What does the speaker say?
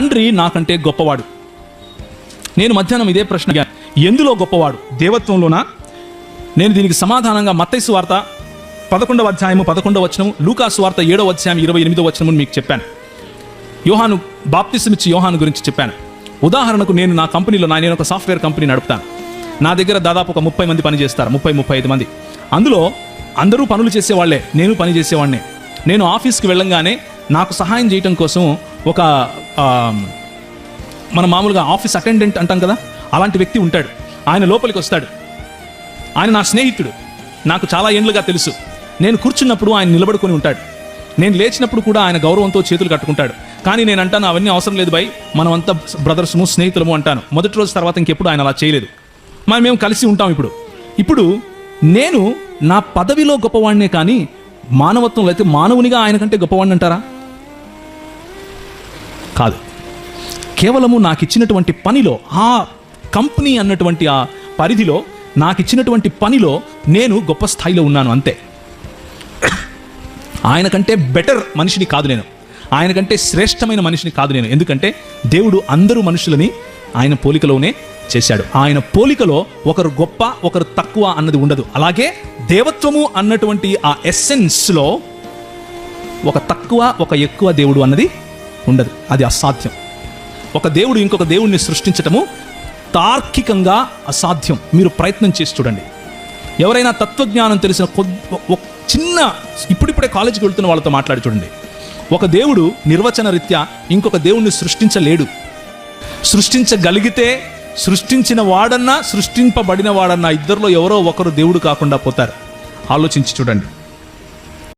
తండ్రి నాకంటే గొప్పవాడు. నేను మధ్యాహ్నం ఇదే ప్రశ్న ఎందులో గొప్పవాడు? దేవత్వంలోనా? నేను దీనికి సమాధానంగా మత్తైసు వార్త పదకొండవ అధ్యాయము పదకొండవ వచనము లూకాసు వార్త ఏడవ అధ్యాయం ఇరవై ఎనిమిదవ వచనము మీకు చెప్పాను. యోహాను బాప్తిసమిచ్చి యోహాను గురించి చెప్పాను. ఉదాహరణకు నేను నా కంపెనీలో నా నేను ఒక సాఫ్ట్వేర్ కంపెనీ నడుపుతాను. నా దగ్గర దాదాపు ఒక ముప్పై మంది పని చేస్తారు ముప్పై ముప్పై ఐదు మంది. అందులో అందరూ పనులు చేసేవాళ్ళే నేను పని చేసేవాడినే నేను ఆఫీస్కి వెళ్ళంగానే నాకు సహాయం చేయటం కోసం ఒక మన మామూలుగా ఆఫీస్ అటెండెంట్ అంటాం కదా అలాంటి వ్యక్తి ఉంటాడు. ఆయన లోపలికి వస్తాడు. ఆయన నా స్నేహితుడు. నాకు చాలా ఏండ్లుగా తెలుసు. నేను కూర్చున్నప్పుడు ఆయన నిలబడుకొని ఉంటాడు. నేను లేచినప్పుడు కూడా ఆయన గౌరవంతో చేతులు కట్టుకుంటాడు. కానీ నేను అంటాను అవన్నీ అవసరం లేదు భయ్ మనమంతా బ్రదర్స్ము స్నేహితులము అంటాను. మొదటి రోజు తర్వాత ఇంకెప్పుడు ఆయన అలా చేయలేదు. మనం మేము కలిసి ఉంటాం ఇప్పుడు. ఇప్పుడు నేను నా పదవిలో గొప్పవాడినే కానీ మానవత్వంలో అయితే మానవునిగా ఆయన కంటే గొప్పవాడిని అంటారా? కాదు. కేవలము నాకు ఇచ్చినటువంటి పనిలో ఆ కంపెనీ అన్నటువంటి ఆ పరిధిలో నాకు ఇచ్చినటువంటి పనిలో నేను గొప్ప స్థాయిలో ఉన్నాను అంతే. ఆయన కంటే బెటర్ మనిషిని కాదు నేను. ఆయన కంటే శ్రేష్టమైన మనిషిని కాదు నేను. ఎందుకంటే దేవుడు అందరూ మనుషులని ఆయన పోలికలోనే చేశాడు. ఆయన పోలికలో ఒకరు గొప్ప ఒకరు తక్కువ అన్నది ఉండదు. అలాగే దేవత్వము అన్నటువంటి ఆ ఎస్సెన్స్లో ఒక తక్కువ ఒక ఎక్కువ దేవుడు అన్నది ఉండదు. అది అసాధ్యం. ఒక దేవుడు ఇంకొక దేవుడిని సృష్టించటము తార్కికంగా అసాధ్యం. మీరు ప్రయత్నం చేసి చూడండి. ఎవరైనా తత్వజ్ఞానం తెలిసిన కొద్ది ఒక చిన్న ఇప్పుడిప్పుడే కాలేజీకి వెళ్తున్న వాళ్ళతో మాట్లాడి చూడండి. ఒక దేవుడు నిర్వచన రీత్యా ఇంకొక దేవుణ్ణి సృష్టించలేడు. సృష్టించగలిగితే సృష్టించిన వాడన్నా సృష్టింపబడిన వాడన్నా ఇద్దరిలో ఎవరో ఒకరు దేవుడు కాకుండా పోతారు. ఆలోచించి చూడండి.